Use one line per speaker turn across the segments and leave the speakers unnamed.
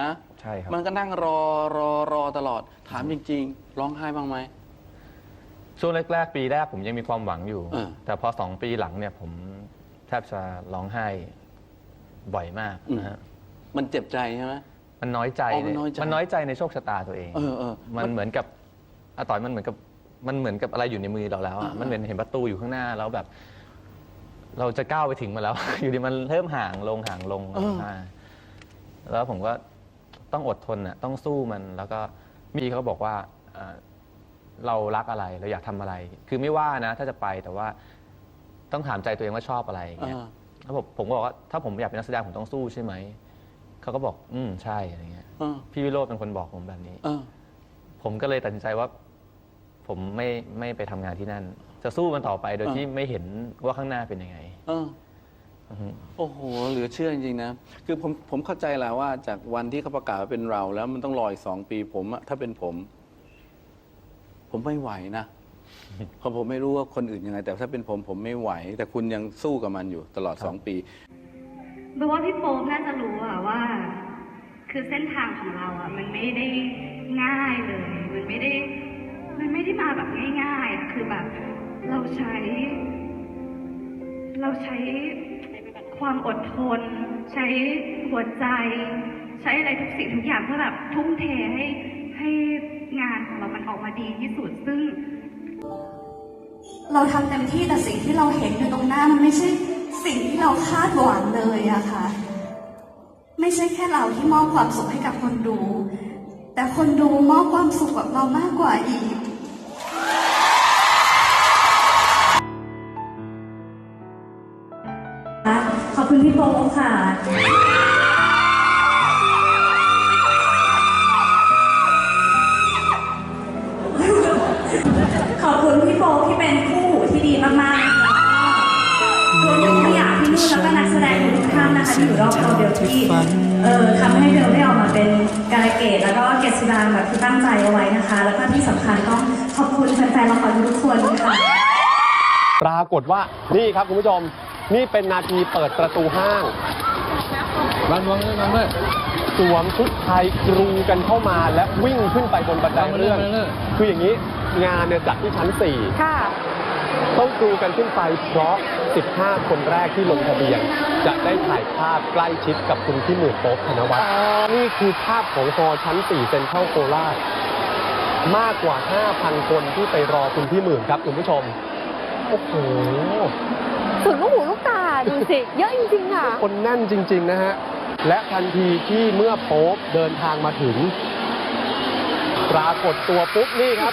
นะ
ใช่ครับ
มันก็นั่งรอรอรอตลอด ถามจริง ๆ ร้องไห้บ้างไหม
ช่วงแรกๆ ปีแรกผมยังมีความหวังอยู่
เออ
แต่พอสองปีหลังเนี่ยผมแทบจะร้องไห้บ่อยมากนะฮะ
มันเจ็บใจใช่ไหม
มันน้อยใจ
อ๋อมันน้อยใจ
มันน้อยใจในโชคชะตาตัวเอง
เออเออ
มันเหมือนกับอะต่อยมันเหมือนกับมันเหมือนกับอะไรอยู่ในมือเราแล้วอะ
อ่ามั
มันเหมือนเห็นประตูอยู่ข้างหน้าแล้วแบบ เราจะก้าวไปถึงมาแล้ว อยู่ดีมันเริ่มห่างลงห่างลง
เออ
อ่าแล้วผมก็ ต้องอดทนอะต้องสู้มันแล้วก็มีเขาบอกว่าเอ่อเรารักอะไรเราอยากทำอะไร คือไม่ว่านะ ถ้าจะไปแต่ว่าต้องถามใจตัวเองว่าชอบอะไรอย่าง
เอ
เงี้ย
อ
แล้วผมผมก็บอกว่าถ้าผมอยากเป็นนักแสดงผมต้องสู้ใช่ไหม เขาก็บอก อืมใช่อะไรเงี้ย
เออ
พี่วิโรจน์เป็นคนบอกผมแบบนี้
เออ
ผมก็เลยตัดสินใจว่า ผมไม่ไม่ไปทำงานที่นั่น จะสู้มันต่อไปโดย
อ่า
ที่ไม่เห็นว่าข้างหน้าเป็นยังไง
เออ
อือฮึ
โอ้โห เหลือเชื่อจริงๆนะ คือผมผมเข้าใจแหละว่าจากวันที่เขาประกาศว่าเป็นเรา แล้วมันต้องรออีกสองปีผมอะถ้าเป็นผม ผมไม่ไหวนะเพราะผมไม่รู้ว่าคนอื่นยังไง แต่ถ้าเป็นผมผมไม่ไหว แต่คุณยังสู้กับมันอยู่ตลอดสองปี
แปลว่าพี่โป๊ปน่าจะรู้อะว่า คือเส้นทางของเราอะมันไม่ได้ง่ายเลย มันไม่ได้ มันไม่ได้มาแบบง่ายๆอะคือแบบ เราใช้ เราใช้ ความอดทน ใช้หัวใจ ใช้อะไรทุกสิ่งทุกอย่างเพื่อแบบทุ่มเทให้ให้งานของเรามันออกมาดีที่สุดซึ่ง
เราทำเต็มที่แต่สิ่งที่เราเห็นอยู่ตรงหน้ามันไม่ใช่สิ่งที่เราคาดหวังเลยอะค่ะ ไม่ใช่แค่เราที่มอบความสุขให้กับคนดู แต่คนดูมอบความสุขกับเรามากกว่าอีก
คุณพี่โป๊ปค่ะ ขอบคุณพี่โป๊ปที่เป็นคู่หูที่ดีมากๆรวมถึงพี่อยากพี่นุ่นแล้วก็นักแสดงทุกท่านนะคะที่อยู่รอบตัวเบลที่เอ่อทำให้เบลได้ออกมาเป็นการเกดแล้วก็เกศสุดาแบบที่ตั้งใจเอาไว้นะคะ แล้วก็ที่สำคัญต้องขอบคุณแฟนๆละครทุกคนค่ะ
ปรากฏว่านี่ครับคุณผู้ชม นี่เป็นนาทีเปิดประตูห้างรันวังด้วยรันด้วยสวมชุดไทยกรูกันเข้ามาและวิ่งขึ้นไปบนบันไดเลื่อนคืออย่างนี้งานเนี่ยจัดที่ชั้น 4 ต้องกรูกันขึ้นไปเพราะ 15 คนแรกที่ลงทะเบียน จะได้ถ่ายภาพใกล้ชิดกับคุณที่หมื่นโป๊บธนวัฒน์นี่คือภาพของฮอชั้น 4 เซ็นทรัลโคราชมากกว่า 5,000 คนที่ไปรอคุณที่หมื่นครับคุณผู้ชม โอ้โห
สุดลูกหูลูกตา ดูสิ เยอะจริงๆค่ะ
คนแน่นจริง ๆ นะฮะ และทันทีที่เมื่อโป๊ปเดินทางมาถึง ปรากฏตัวปุ๊บนี่ครับ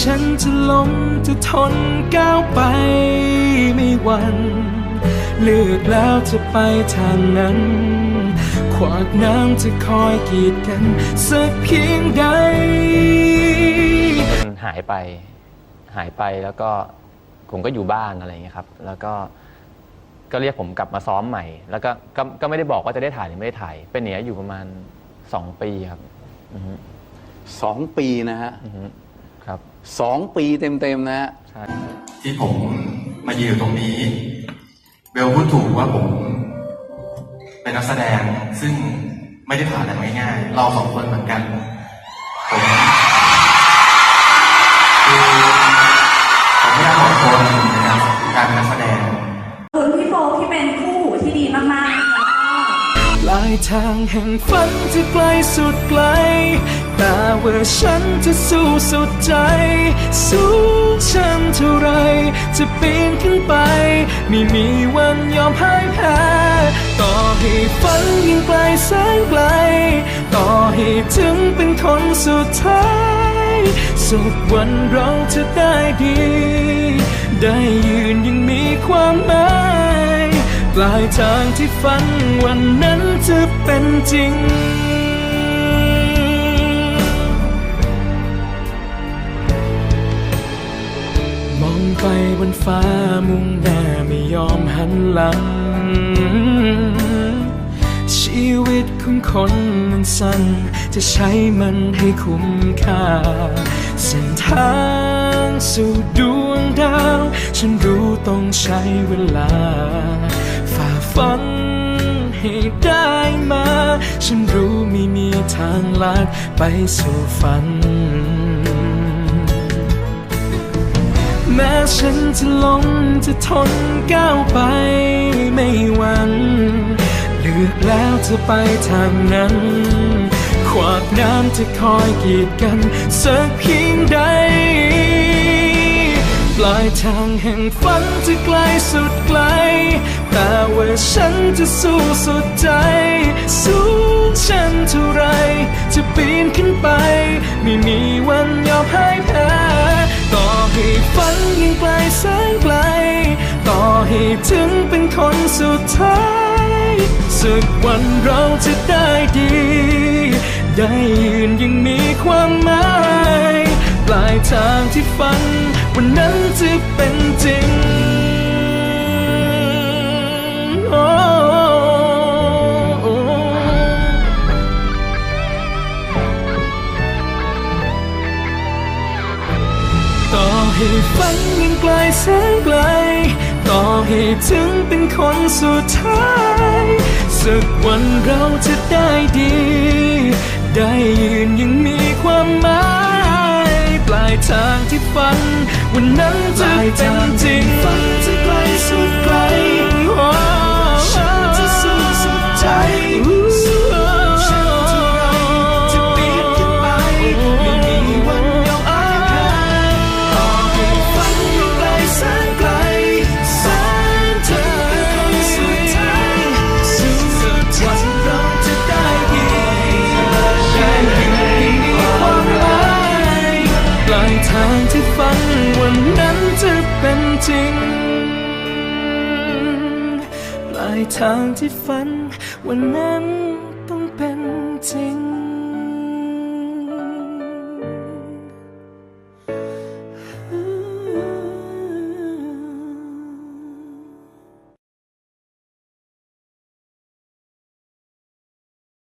ฉันจะล้มจะทนก้าวไปไม่หวันเลือกแล้วจะไปทางนั้น ขวากน้ำจะคอยกีดกัน สักเพียงใด
มันหายไป หายไปแล้วก็ผมก็อยู่บ้านอะไรอย่างเงี้ยครับ แล้วก็ก็เรียกผมกลับมาซ้อมใหม่ แล้วก็ก็ก็ไม่ได้บอกว่าจะได้ถ่ายหรือไม่ได้ถ่าย เป็นอย่างนี้ยอยู่ประมาณสองปีครับอือฮึ
สองปีนะฮะ
อือฮึ ครับ
สองปีเต็มๆนะฮะ
ใช่
ที่ผมมายืนอยู่ตรงนี้เบลพูดถูกว่าผมเป็นนักแสดงซึ่งไม่ได้ผ่านอะไรมาง่ายๆ เราสองคนเหมือนกันผมคือผมไม่อยากขอโทษในการการเป็นนักแสดง
ขอบคุณพี่โฟที่เป็นคู่หูที่ดีมากๆนะคะ
ปลาย ทางแห่งฝันที่ไกลสุดไกล แต่ว่าฉันจะสู้สุดใจ สู้ฉันเท่าไร จะปีนขึ้นไป ไม่มีวันยอมพ่ายแพ้ต่อให้ฝันยิ่งไกลแสนไกล ต่อให้ถึงเป็นคนสุดท้าย สุดวันเราจะได้ดี ได้ยืนยังมีความหมาย ปลายทางที่ฝันวันนั้นจะเป็นจริง มองไปบนฟ้ามุ่งหน้าไม่ยอมหันหลัง ชีวิตของคนมันสั้น จะใช้มันให้คุ้มค่า เส้นทางสู่ดวงดาว ฉันรู้ต้องใช้เวลา ฝันให้ได้มา ฉันรู้ไม่มีทางลัดไปสู่ฝัน แม้ฉันจะล้มจะทนก้าวไปไม่หวั่นเลือกแล้วจะไปทางนั้น ขวากน้ำจะคอยกีดกันสักเพียงใด ปลายทางแห่งฝันจะไกลสุดไกล แต่ว่าฉันจะสู้สุดใจ สู้ฉันเท่าไร จะปีนขึ้นไป ไม่มีวันยอมพ่ายแพ้ต่อให้ฝันยิ่งไกลแสนไกล ต่อให้ถึงเป็นคนสุดท้ายสักวันเราจะได้ดี ได้ยืนยังมีความหมาย ลายทางที่ฝัน วันนั้นจะเป็นจริง ต่อให้ฝันยังไกลแสนไกล ต่อให้ถึงเป็นคนสุดท้ายสักวันเราจะได้ดี ได้ยืนยังมีความหมาย ลายทางที่ฝัน วันนั้นจะเป็นจริงฝันจะไกลสุดไกล ทางที่ฝันวันนั้น